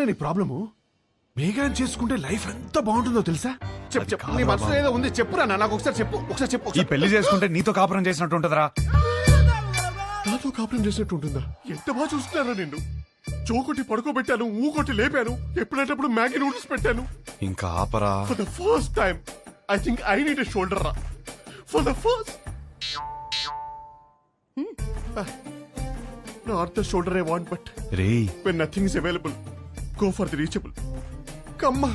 ఏంటి నాన్న నీ ప్రాబ్లము. మేఘాన్ని చేసుకుంటే లైఫ్ ఎంత బాగుంటుందో తెలుసా? చెప్పు. చెప్పు. నీ మనసులో ఏదో ఉంది చెప్పురా నాన్న నాకు ఒకసారి చెప్పు ఒకసారి చెప్పు ఈ ఒకసారి. పెళ్ళి చేసుకుంటే నీతో కాపురం చేసినట్టు ఉంటదిరా. నాతో కాపురం చేసినట్టు ఉంటుందా? ఎంత బాగా చూస్తున్నారో నిన్ను? చోకొట్టి పడుకోబెట్టాను ఊకొట్టి లేపాను ఎప్పుడేటప్పుడు మ్యాగీ నూడిల్స్ పెట్టాను. ఇంకా ఆపరా. For the first time I think I need shoulder రా for the first not the shoulder I want but ray when nothing is available, go for the reachable కమ్మా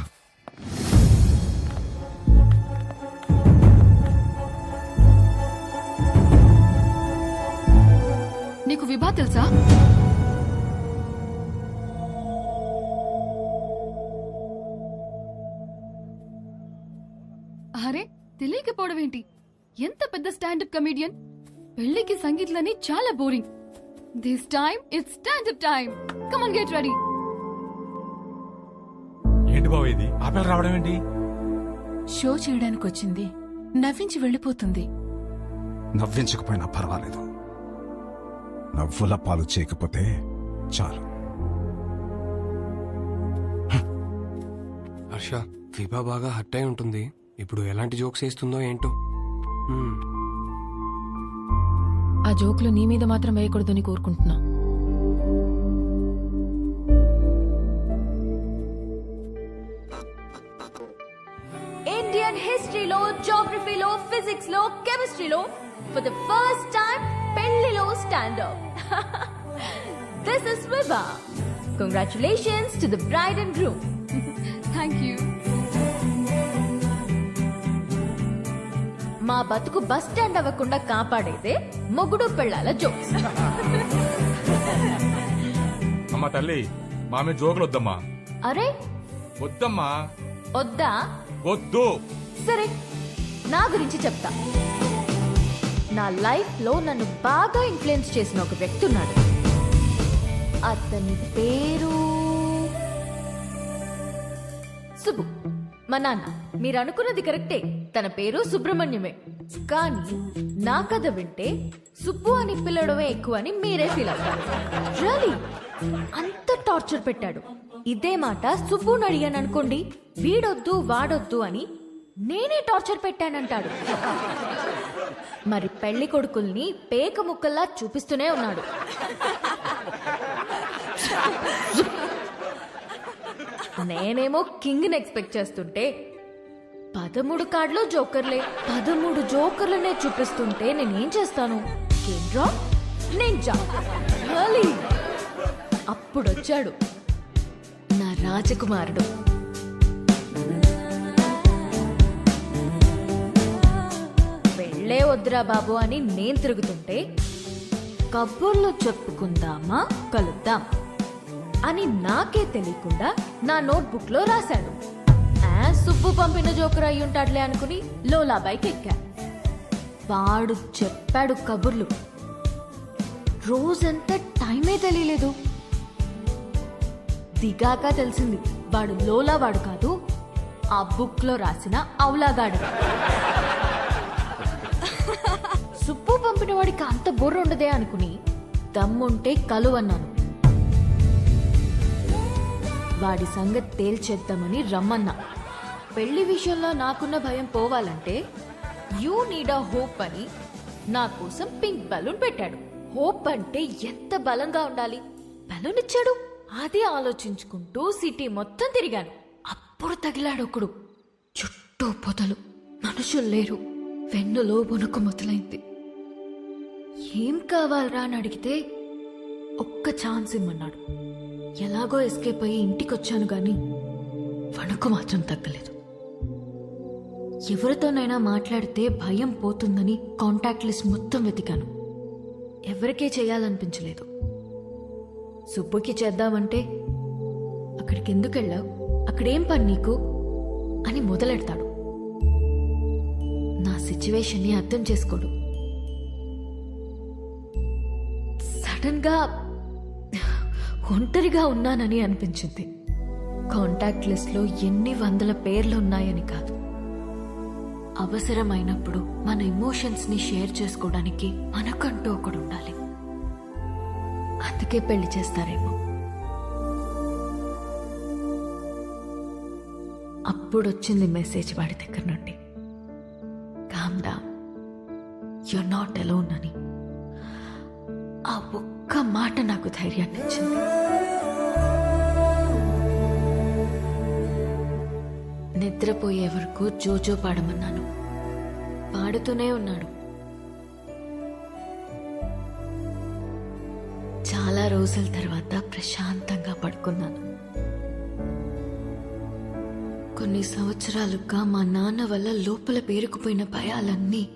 నీకు విభా తెలుసా? అరే తెలియకపోవడం ఏంటి? ఎంత పెద్ద స్టాండప్ కమీడియన్? పెళ్ళికి సంగీత్లని చాలా boring. This time it's standup time come on get ready ఏంటి బాబు ఇది? ఆపేలు రావడం ఏంటి? షో చేయడానికి వచ్చింది నవ్వించి వెళ్ళిపోతుంది. నవ్వించకపోయినా పర్వాలేదు. నవ్వుల పాలు చేయకపోతే చాలు. హర్ష విభా బాగా హర్ట్ అయి ఉంటుంది. ఇప్పుడు ఎలాంటి జోక్స్ వేస్తుందో ఏంటో? హ్మ్. ఆ జోకులు నీ మీద మాత్రం వేయకూడదని కోరుకుంటున్నా. లో కెమిస్ట్రీలో ఫర్ ద ఫస్ట్ టైం పెళ్ళిలో standup this is Vibha congratulations to the bride and groom thank you మా బతుకు బస్ స్టాండ్ అవ్వకుండా కాపాడేదే మొగుడు పెళ్ళాల జోక్స్. అమ్మా తల్లి మామే జోకులు వద్దమ్మా అరే వద్దమ్మా. వద్దా? వద్దు. సరే నా గురించి చెప్తా. నా లైఫ్లో నన్ను బాగా ఇన్ఫ్లుయెన్స్ చేసిన ఒక వ్యక్తి ఉన్నాడు అతని పేరు సుబ్బు. మా నాన్న మీరు అనుకున్నది కరెక్టే. తన పేరు సుబ్రహ్మణ్యమే. కానీ నా కథ వింటే సుబ్బు అని పిలవడమే ఎక్కువ అని మీరే ఫీల్ అవుతారు. అంత టార్చర్ పెట్టాడు. ఇదే మాట సుబ్బుని అడిగాను అనుకోండి వీడొద్దు వాడొద్దు అని నేనే టార్చర్ పెట్టానంటాడు. మరి పెళ్ళి కొడుకుల్ని పేక ముక్కల్లా చూపిస్తూనే ఉన్నాడు. నేనేమో కింగ్ ఎక్స్పెక్ట్ చేస్తుంటే పదమూడు కార్డులో జోకర్లే. పదమూడు జోకర్లనే చూపిస్తుంటే నేనేం చేస్తాను? కేంద్రా నేను జా అప్పుడొచ్చాడు. నా రాజకుమారుడు. పెళ్ళే వద్దురా బాబు అని నేను తిరుగుతుంటే కబుర్లు చెప్పుకుందామా? కలుద్దాం అని నాకే తెలియకుండా నా నోట్బుక్లో రాశాడు. ఆ, సుబ్బు పంపిన జోకర్ అయి ఉంటాడులే అనుకుని లోలాబాయికి ఎక్కా. వాడు చెప్పాడు కబుర్లు. రోజంతా టైమే తెలియలేదు. దిగాక తెలిసింది. వాడు లోలా వాడు కాదు ఆ బుక్లో రాసిన అవులాగాడు పంపిన వాడికి అంత బుర్ర ఉండదే అనుకుని దమ్ముంటే కలువన్నాను. వాడి సంగతి తేల్చేద్దామని రమ్మన్నా. పెళ్ళి విషయంలో నాకున్న భయం పోవాలంటే యూ నీడ్ అ హోప్ అని నా కోసం పింక్ బలూన్ పెట్టాడు. హోప్ అంటే ఎంత బలంగా ఉండాలి? బలూన్ ఇచ్చాడు. అది ఆలోచించుకుంటూ సిటీ మొత్తం తిరిగాను. అప్పుడు తగిలాడు ఒకడు. చుట్టూ పొదలు. మనుషులు లేరు. వెన్నులో వణుకు మొదలైంది ఏం కావాలరా అని అడిగితే ఒక్క ఛాన్స్ ఇమ్మన్నాడు. ఎలాగో ఎస్కేప్ అయ్యి ఇంటికొచ్చాను కానీ వణుకు మాత్రం తగ్గలేదు. ఎవరితోనైనా మాట్లాడితే భయం పోతుందని కాంటాక్ట్ లిస్ట్ మొత్తం వెతికాను. ఎవరికే చేయాలనిపించలేదు. సుబ్బుకి చేద్దామంటే అక్కడికి ఎందుకు వెళ్ళావు అక్కడేం పని నీకు? అని మొదలెడతాడు. నా సిచ్యువేషన్ని అర్థం చేసుకోడు. సడన్గా ఒంటరిగా ఉన్నానని అనిపించింది. కాంటాక్ట్ లిస్ట్లో ఎన్ని వందల పేర్లు ఉన్నాయని కాదు. అవసరమైనప్పుడు మన ఎమోషన్స్ని షేర్ చేసుకోవడానికి మనకంటూ ఒకడు ఉండాలి అందుకే పెళ్ళి చేస్తారేమో. అప్పుడు వచ్చింది మెసేజ్ వాడి దగ్గర నుండి. Calm down you're not alone అని. ఆ ఒక్క మాట నాకు ధైర్యాన్ని ఇచ్చింది. నిద్రపోయే వరకు జోజో పాడమన్నాను. పాడుతూనే ఉన్నాడు. చాలా రోజుల తర్వాత ప్రశాంతంగా పడుకున్నాను. కొన్ని సంవత్సరాలుగా మా నాన్న వల్ల లోపల పేరుకుపోయిన భయాలన్నీ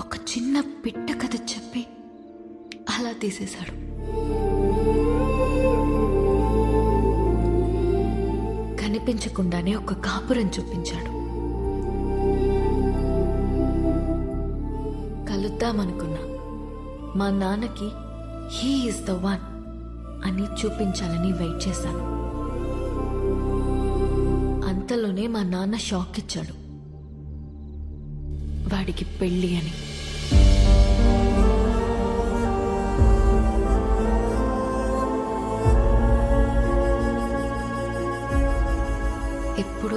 ఒక చిన్న పిట్ట కథ చెప్పి అలా తీసేశాడు కనిపించకుండానే ఒక కాపురం చూపించాడు. కలుద్దామనుకున్నా. మా నాన్నకి హీ ఈజ్ ద వన్ అని చూపించాలని వెయిట్ చేశాను. అంతలోనే మా నాన్న షాక్ ఇచ్చాడు. వాడికి పెళ్ళి అని.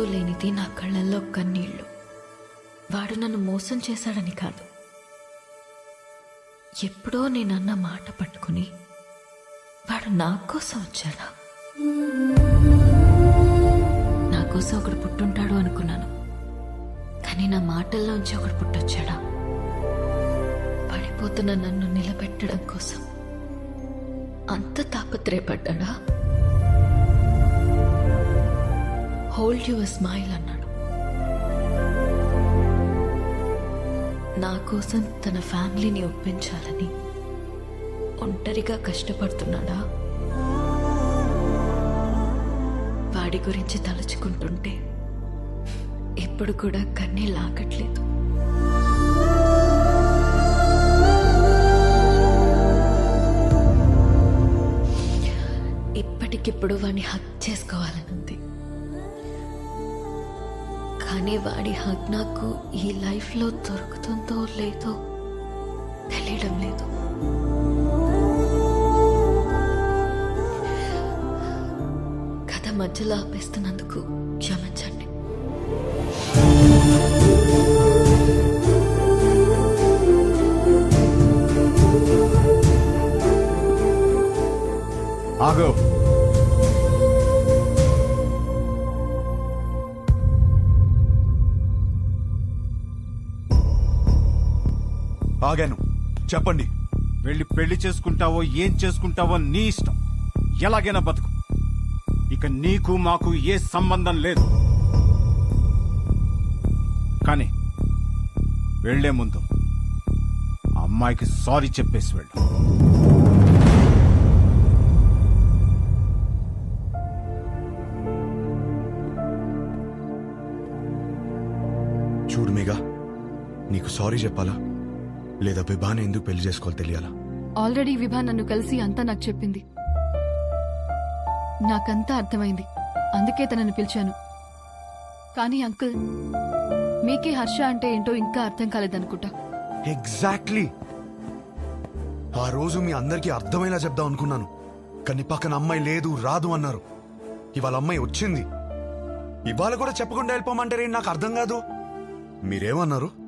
లేనిది నా కళ్ళల్లో కన్నీళ్ళు. వాడు నన్ను మోసం చేశాడని కాదు. ఎప్పుడో నేనన్న మాట పట్టుకుని వాడు నా కోసం వచ్చాడా? నా కోసం ఒకడు పుట్టుంటాడు అనుకున్నాను. కానీ నా మాటల్లోంచి ఒకడు పుట్టొచ్చాడా? పడిపోతున్న నన్ను నిలబెట్టడం కోసం అంత తాపత్రయపడ్డా హోల్డ్ యువర్ స్మైల్ అన్నాడు. నా కోసం తన ఫ్యామిలీని ఒప్పించాలని ఒంటరిగా కష్టపడుతున్నాడా? వాడి గురించి తలుచుకుంటుంటే ఇప్పుడు కూడా కన్నీ లాగట్లేదు. ఇప్పటికిప్పుడు వాడిని హక్ చేసుకోవాలనుంది. కానీ వాడి హక్ నాకు ఈ లైఫ్లో దొరుకుతుందో లేదో తెలియడం లేదు. కథ మధ్యలో ఆపేస్తున్నందుకు క్షమించండి. ఆగో. చెప్పండి. వెళ్ళి పెళ్ళి చేసుకుంటావో ఏం చేసుకుంటావో నీ ఇష్టం. ఎలాగైనా బతుకు. ఇక నీకు మాకు ఏ సంబంధం లేదు. కానీ వెళ్ళే ముందు అమ్మాయికి సారీ చెప్పేసి వెళ్ళు. చూడు మేఘా నీకు సారీ చెప్పాలా? లేదా బిబాని ఎందుకు పెళ్ళి చేసుకోవాలి తెలియాలా? ఆల్రెడీ విభా నన్ను కలిసి అంతా నాకు చెప్పింది. నాకంతా అర్థమైంది. అందుకే తనని పిలిచాను. కానీ అంకుల్ మీకే హర్ష అంటే ఏంటో ఇంకా అర్థం కాలేదనుకుంటా. ఎగ్జాక్ట్లీ ఆ రోజు మీ అందరికీ అర్థమయ్యేలా చెప్దాం అనుకున్నాను. కానీ పక్కన అమ్మాయి లేదు రాదు అన్నారు. ఇవాళ అమ్మాయి వచ్చింది. ఇవాళ కూడా చెప్పకుండా వెళ్ళిపోమంటారే నాకు అర్థం కాదు. మీరేమన్నారు?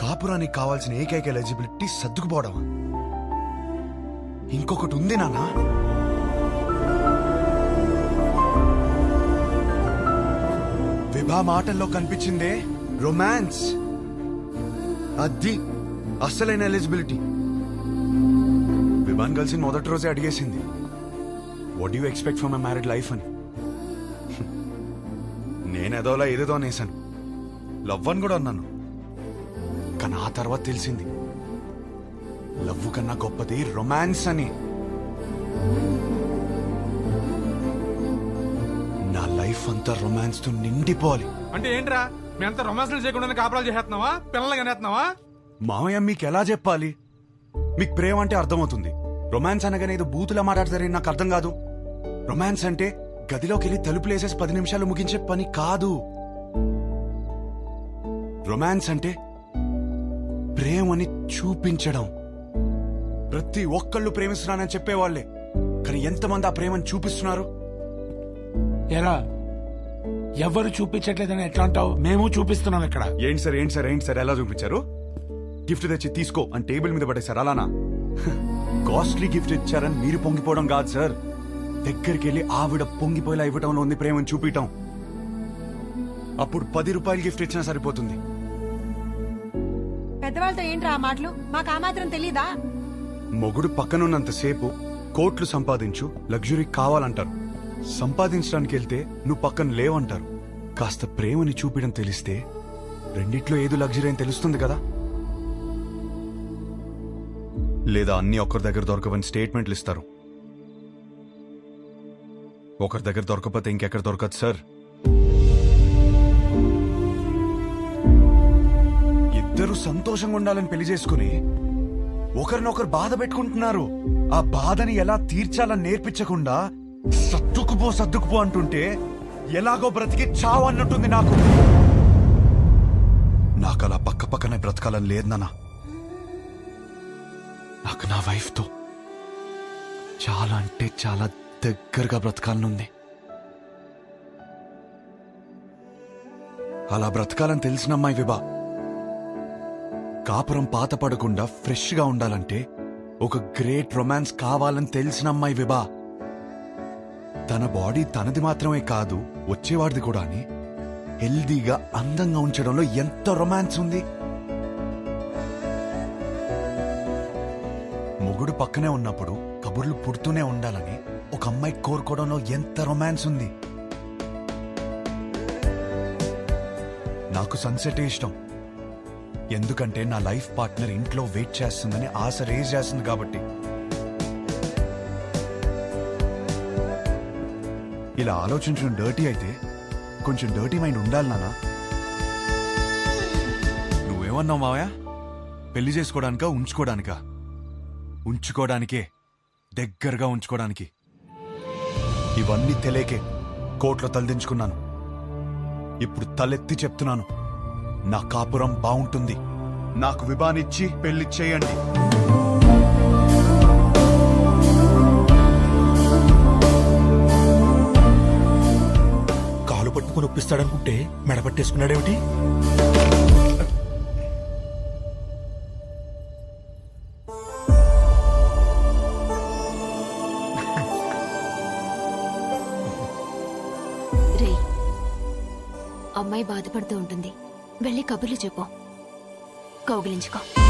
కాపురానికి కావాల్సిన ఏకైక ఎలిజిబిలిటీ సర్దుకుపోవడం ఇంకొకటి ఉంది నాన్న. విభా మాటల్లో కనిపించిందే రొమాన్స్. అది అస్సలైన ఎలిజిబిలిటీ. విభాన్ కలిసి మొదటి రోజే అడిగేసింది. What you expect for my married life అని. నేను ఎదోలా ఏదేదో అనేసాను లవ్ అని కూడా అన్నాను. కానీ ఆ తర్వాత తెలిసింది. లవ్ కన్నా గొప్పది రొమాన్స్ అని. నా లైఫ్ అంతా రొమాన్స్తో నిండిపోవాలి. అంటే ఏంట్రా? మేమంతా రొమాన్స్లు చేయకుండా కాపురాలు చేస్తున్నావా పిల్లలు కనేస్తున్నావా? మామయ్య మీకు ఎలా చెప్పాలి? మీకు ప్రేమ అంటే అర్థమవుతుంది. రొమాన్స్ అనగానే ఏదో బూతులా మాట్లాడతారని నాకు అర్థం కాదు. రొమాన్స్ అంటే గదిలోకి వెళ్ళి తలుపులేసేసి పది నిమిషాలు ముగించే పని కాదు. రొమాన్స్ అంటే ప్రేమని చూపించడం. ప్రతి ఒక్కళ్ళు ప్రేమిస్తున్నానని చెప్పేవాళ్ళే కానీ ఎంతమంది ఆ ప్రేమని చూపిస్తున్నారు? ఎరా ఎవరు చూపించట్లేదని ఎట్లా అంటావు? మేము చూపిస్తున్నాం ఇక్కడ. ఏంటి సార్ ఏంటి సార్ ఏంటి సార్ ఎలా చూపించారు? గిఫ్ట్ తెచ్చి తీసుకో అని టేబుల్ మీద పడేశారు అలానా? కాస్ట్లీ గిఫ్ట్ ఇచ్చారని మీరు పొంగిపోవడం కాదు సార్. దగ్గరికి వెళ్ళి ఆవిడ పొంగిపోయేలా ఇవ్వటంలో ఉంది ప్రేమను చూపించటం అప్పుడు పది రూపాయలు గిఫ్ట్ ఇచ్చినా సరిపోతుంది. పెద్దవాళ్ళతో ఏంట్రా ఆ మాటలు? మాకు ఆ మాత్రం తెలీదా? మొగుడు పక్కనున్నంతసేపు కోట్లు సంపాదించు లగ్జరీ కావాలంటారు. సంపాదించడానికి వెళ్తే నువ్వు పక్కన లేవంటారు. కాస్త ప్రేమని చూపించడం తెలిస్తే రెండిట్లో ఏదో లగ్జరీ అని తెలుస్తుంది కదా? లేదా అన్ని ఒకరి దగ్గర దొరకవని స్టేట్మెంట్లు ఇస్తారు. ఒకరి దగ్గర దొరకకపోతే ఇంకెక్కడ దొరకదు సార్? సంతోషంగా ఉండాలని పెళ్ళి చేసుకుని ఒకరినొకరు బాధ పెట్టుకుంటున్నారు. ఆ బాధని ఎలా తీర్చాలని నేర్పించకుండా సర్దుకుపో సర్దుకుపో అంటుంటే ఎలాగో బ్రతికి చావు అన్నట్టుంది నాకు. నాకు అలా పక్క పక్కనే బ్రతకాలని లేదు నాన్న. నాకు నా వైఫ్తో చాలా అంటే చాలా దగ్గరగా బ్రతకాలనుంది. అలా బ్రతకాలని తెలిసిన అమ్మాయి విభా కాపురం పాతపడకుండా ఫ్రెష్గా ఉండాలంటే ఒక గ్రేట్ రొమాన్స్ కావాలని తెలిసిన అమ్మాయి విభా. తన బాడీ తనది మాత్రమే కాదు వచ్చేవాడిది కూడా అని హెల్దీగా అందంగా ఉంచడంలో ఎంత రొమాన్స్ ఉంది. మొగుడు పక్కనే ఉన్నప్పుడు కబుర్లు పుడుతూనే ఉండాలని ఒక అమ్మాయి కోరుకోవడంలో ఎంత రొమాన్స్ ఉంది. నాకు సన్సెట్ ఇష్టం. ఎందుకంటే నా లైఫ్ పార్ట్నర్ ఇంట్లో వెయిట్ చేస్తుందని ఆశ రేజ్ చేస్తుంది కాబట్టి. ఇలా ఆలోచించడం డర్టీ అయితే కొంచెం డర్టీ మైండ్ ఉండాలి నానా నువ్వేమన్నావు మావయ్య? పెళ్ళి చేసుకోవడానికా ఉంచుకోవడానికా ఉంచుకోవడానికే దగ్గరగా ఉంచుకోవడానికి ఇవన్నీ తెలియకే కోట్లో తలదించుకున్నాను. ఇప్పుడు తలెత్తి చెప్తున్నాను. నా కాపురం బాగుంటుంది నాకు విభానిచ్చి పెళ్ళి చేయండి. కాలు పట్టుకుని ఒప్పిస్తాడనుకుంటే మెడ పట్టేసుకున్నాడేమిటి? అమ్మాయి బాధపడుతూ ఉంటుంది. వెళ్ళి కబుర్లు చెప్పు. కౌగిలించుకో.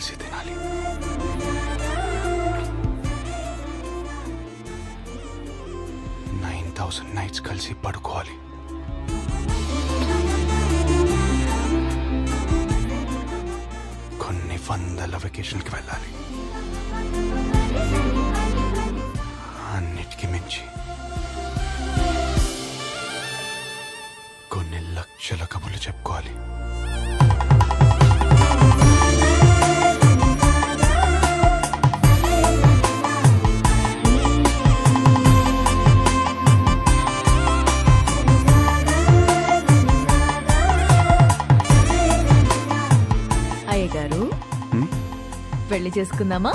కలిసి తినాలి నైన్ థౌసండ్ నైట్స్ కలిసి పడుకోవాలి. కొన్ని వందల వెకేషన్కి వెళ్ళాలి. అన్నిటికీ మించి కొన్ని లక్షల కబుర్లు చెప్పుకోవాలి. పెళ్ళి చేసుకుందామా